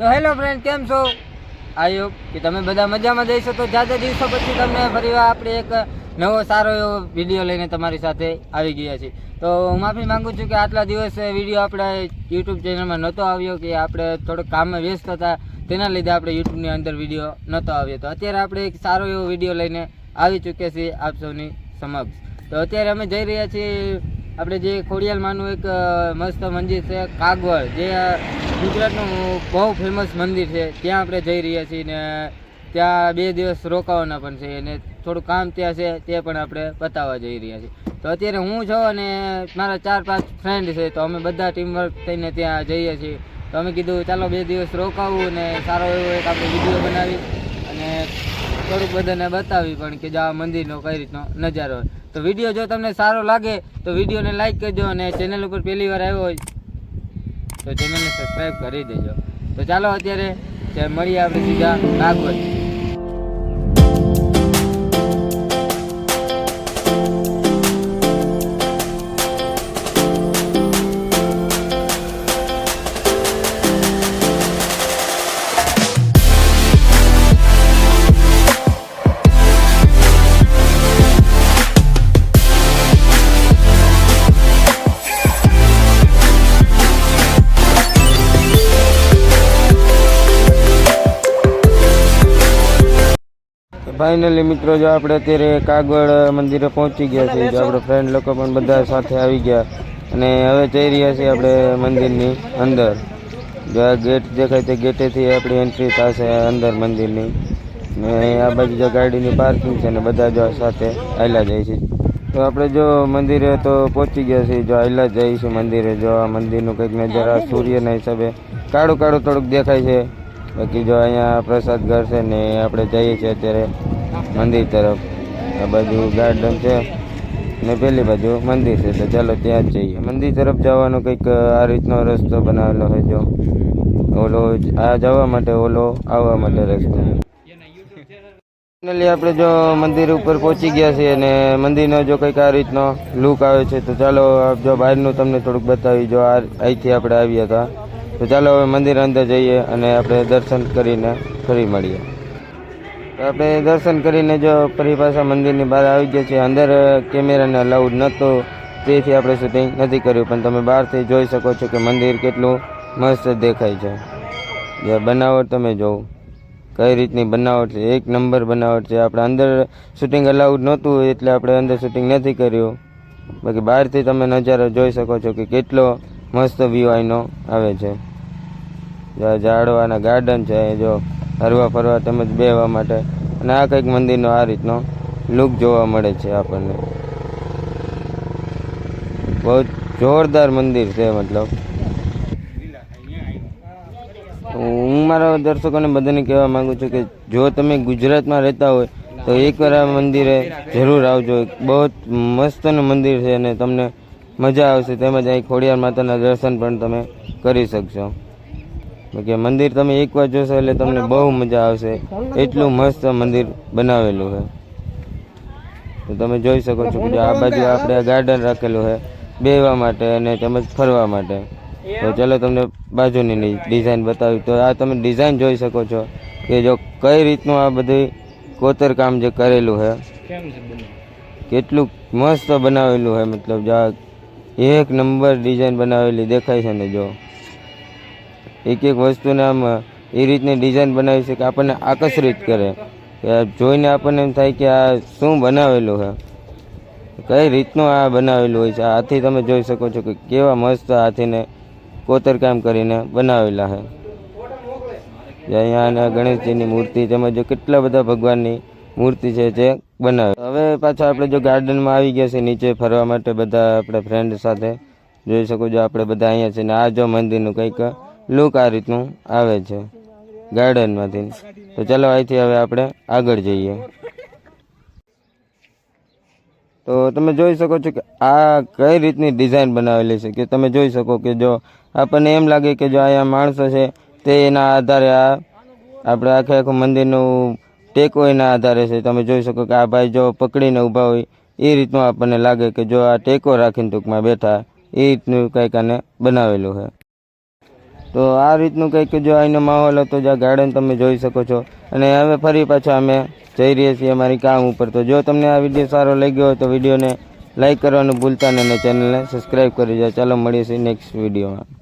તો hello friend કેમ છો? આઈ કે તમે બધા મજામાં જઈશો તો જાજા દિવસો પછી તમને ફરીવાર આપણે એક નવો સારો એવો વીડિયો લઈને તમારી સાથે આવી ગયા છીએ. તો હું માફી માગું છું કે આટલા દિવસ વીડિયો આપણે યુટ્યુબ ચેનલમાં નહોતો આવ્યો કે આપણે થોડોક કામમાં વ્યસ્ત હતા, તેના લીધે આપણે યુટ્યુબની અંદર વીડિયો નહોતો આવ્યો. તો અત્યારે આપણે એક સારો એવો વીડિયો લઈને આવી ચૂક્યા છીએ આપ સૌની સમક્ષ. તો અત્યારે અમે જઈ રહ્યા છીએ, આપણે જે ખોડિયાલમાંનું એક મસ્ત મંદિર છે, કાગવડ. જે ગુજરાતનું બહુ ફેમસ મંદિર છે. ત્યાં આપણે જઈ રહ્યા છીએ ને ત્યાં બે દિવસ રોકાવાના પણ છે અને થોડું કામ ત્યાં છે તે પણ આપણે બતાવવા જઈ રહ્યા છીએ. તો અત્યારે હું છું અને મારા ચાર પાંચ ફ્રેન્ડ છે, તો અમે બધા ટીમવર્ક થઈને ત્યાં જઈએ છીએ. તો અમે કીધું ચાલો બે દિવસ રોકાવું ને સારો એવો એક આપણે વીડિયો બનાવી અને થોડુંક બધાને બતાવી પણ કે આ મંદિરનો કઈ રીતનો નજારો. તો વીડિયો જો તમને સારો લાગે તો વિડીયોને લાઈક કરજો અને ચેનલ ઉપર પહેલી વાર આવ્યો હોય તો ચેનલને સબસ્ક્રાઈબ કરી દેજો. તો ચાલો અત્યારે મળીએ આપણે સીધા નાગવડ ફાઇનલી મિત્રો, જો આપણે અત્યારે કાગળ મંદિરે પહોંચી ગયા છીએ જો આપણે ફ્રેન્ડ લોકો પણ બધા સાથે આવી ગયા અને હવે જઈ રહ્યા છીએ આપણે મંદિરની અંદર. જો આ ગેટ દેખાય તે ગેટેથી આપણી એન્ટ્રી થશે અંદર મંદિરની. ને આ બાજુ જો ગાડીની પાર્કિંગ છે ને બધા જો સાથે આયલા જાય છે. તો આપણે જો મંદિરે તો પહોંચી ગયા છીએ, જો આયલા જઈએ છીએ મંદિરે, જો આ મંદિરનું કંઈક નજારા સૂર્યના હિસાબે કાળું કાળું થોડુંક દેખાય છે. બાકી જો અહીંયા પ્રસાદ ઘર છે ને આપણે જઈએ છીએ અત્યારે. મંદિર તરફ. આ બાજુ ગાર્ડન છે ને પેલી બાજુ મંદિર છે તો ચાલો ત્યાં જ જઈએ. મંદિર તરફ જવાનો કંઈક આ રીતનો રસ્તો બનાવેલો છે જો ઓલો આ જવા માટે ઓલો, આવવા માટે રસ્તો. ફાઇનલી આપણે જો મંદિર ઉપર પહોંચી ગયા છીએ અને મંદિરનો જો કંઈક આ રીતનો લુક આવે છે, તો ચાલો જો બહારનું તમને થોડુંક બતાવી, જો આ અહીંથી આપણે આવ્યા હતા. તો ચાલો હવે મંદિર અંદર જઈએ અને આપણે દર્શન કરીને ફરી મળીએ. આપણે દર્શન કરીને જો પાછા મંદિરની બહાર આવી ગયા છીએ. અંદર કેમેરાને અલાઉડ નહોતો. તેથી આપણે શૂટિંગ નથી કર્યું, પણ તમે બહારથી જોઈ શકો છો કે મંદિર કેટલું મસ્ત દેખાય છે. જે બનાવટ તમે જોવો. કઈ રીતની બનાવટ છે? એક નંબર બનાવટ છે. આપણે અંદર શૂટિંગ અલાઉડ નહોતું, એટલે આપણે અંદર શૂટિંગ નથી કર્યું. બાકી બહારથી તમે નજારો જોઈ શકો છો કે કેટલો મસ્ત વ્યૂ આઈનો આવે છે. ઝાડવાના ગાર્ડન છે, જો. હરવા ફરવા તેમજ બેહવા માટે. અને આ કંઈક મંદિરનો આ રીતનો લુક જોવા મળે છે આપણને. બહુ જોરદાર મંદિર છે મતલબ. હું મારા દર્શકોને બધાને કહેવા માંગુ છું કે જો તમે ગુજરાતમાં રહેતા હોય, તો એકવાર આ મંદિરે જરૂર આવજો. બહુ જ મસ્તનું મંદિર છે અને તમને મજા આવશે. તેમજ અહીં ખોડિયાર માતાના દર્શન પણ તમે કરી શકશો. કે મંદિર તમે એકવાર જોશો એટલે તમને બહુ મજા આવશે. એટલું મસ્ત મંદિર બનાવેલું છે. તો તમે જોઈ શકો છો કે આ બાજુ આપણે ગાર્ડન રાખેલું છે બેવા માટે અને તેમજ ફરવા માટે. તો ચલો તમને બાજુની ડિઝાઇન બતાવી. તો આ તમે ડિઝાઇન જોઈ શકો છો કે જો કઈ રીતનું આ બધું કોતરકામ જે કરેલું છે. કેટલું મસ્ત બનાવેલું છે મતલબ જો આ એક નંબર ડિઝાઇન બનાવેલી દેખાય છે ને જો. એક એક વસ્તુને આમ એ રીતની ડિઝાઇન બનાવી છે કે આપણને આકર્ષિત કરે. કે જોઈને આપણને એમ થાય કે આ શું બનાવેલું છે? કઈ રીતનું આ બનાવેલું હોય છે? આ હાથી તમે જોઈ શકો છો કે કેવા મસ્ત હાથીને કોતરકામ કરીને બનાવેલા છે. જે અહીંયા અને ગણેશજીની મૂર્તિ તેમજ કેટલા બધા ભગવાનની મૂર્તિ છે જે બનાવે. હવે પાછા આપણે જો ગાર્ડનમાં આવી ગયા છે નીચે ફરવા માટે બધા આપણે ફ્રેન્ડ સાથે. જોઈ શકો છો આપણે બધા અહીંયા છે ને આ જો મંદિરનું કંઈક લુક આ રીતનું આવે છે ગાર્ડનમાંથી. તો ચાલો અહીંથી હવે આપણે આગળ જઈએ. તો તમે જોઈ શકો છો કે આ કઈ રીતની ડિઝાઇન બનાવેલી છે કે તમે જોઈ શકો કે જો આપણને એમ લાગે કે જો અહીંયા માણસો છે તે એના આધારે આ આપણે આખે આખું મંદિરનું ટેકો એના આધારે છે. તમે જોઈ શકો કે આ ભાઈ જો પકડીને ઊભા હોય, એ રીતનું આપણને લાગે કે જો આ ટેકો રાખીને ટૂંકમાં બેઠા, એ રીતનું કંઈક આને બનાવેલું છે. તો આ રીતનું કંઈક જો અહીંનો માહોલ હતો જ્યાં ગાર્ડન તમે જોઈ શકો છો. અને હવે ફરી પાછા અમે જઈ રહ્યા છીએ અમારી કામ ઉપર. તો જો તમને આ વીડિયો સારો લાગ્યો હોય તો વિડીયોને લાઈક કરવાનું ભૂલતા નહીં અને ચેનલને સબસ્ક્રાઈબ કરી જાઓ ચાલો મળીએ છીએ નેક્સ્ટ વિડીયોમાં